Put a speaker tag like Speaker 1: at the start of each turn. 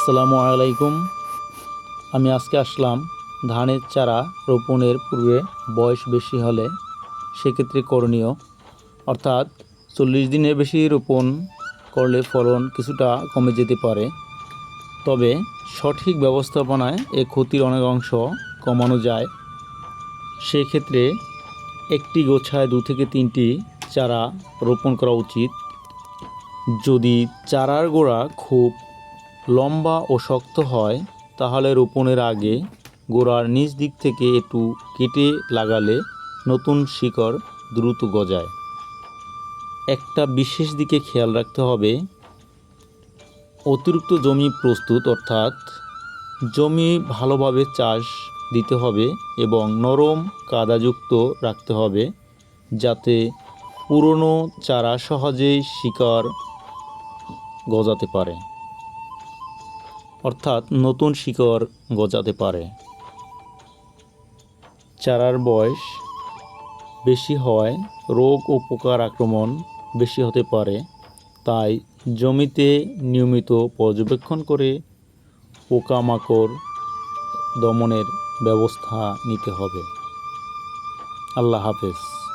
Speaker 1: আসসালামু আলাইকুম। আমি আজকে আসলাম ধানের চারা রোপণের পূর্বে বয়স বেশি হলে সেক্ষেত্রে করণীয়। অর্থাৎ চল্লিশ দিনের বেশি রোপণ করলে ফলন কিছুটা কমে যেতে পারে। তবে সঠিক ব্যবস্থাপনায় এ ক্ষতির অনেক অংশ কমানো যায়। সেক্ষেত্রে একটি গোছায় দু থেকে তিনটি চারা রোপণ করা উচিত। যদি চারার গোড়া খুব লম্বা ও শক্ত হয়, তাহলে রোপণের আগে গোড়ার নিচ দিক থেকে একটু কেটে লাগালে নতুন শিকড় দ্রুত গজায়। একটা বিশেষ দিকে খেয়াল রাখতে হবে, অতিরিক্ত জমি প্রস্তুত, অর্থাৎ জমি ভালোভাবে চাষ দিতে হবে এবং নরম কাদাযুক্ত রাখতে হবে, যাতে পুরনো চারা সহজেই শিকড় গজাতে পারে। অর্থাৎ নতুন শিকড় গজাতে পারে। চারার বয়স বেশি হওয়ায় রোগ ও পোকার আক্রমণ বেশি হতে পারে। তাই জমিতে নিয়মিত পর্যবেক্ষণ করে পোকামাকড় দমনের ব্যবস্থা নিতে হবে। আল্লাহ হাফেজ।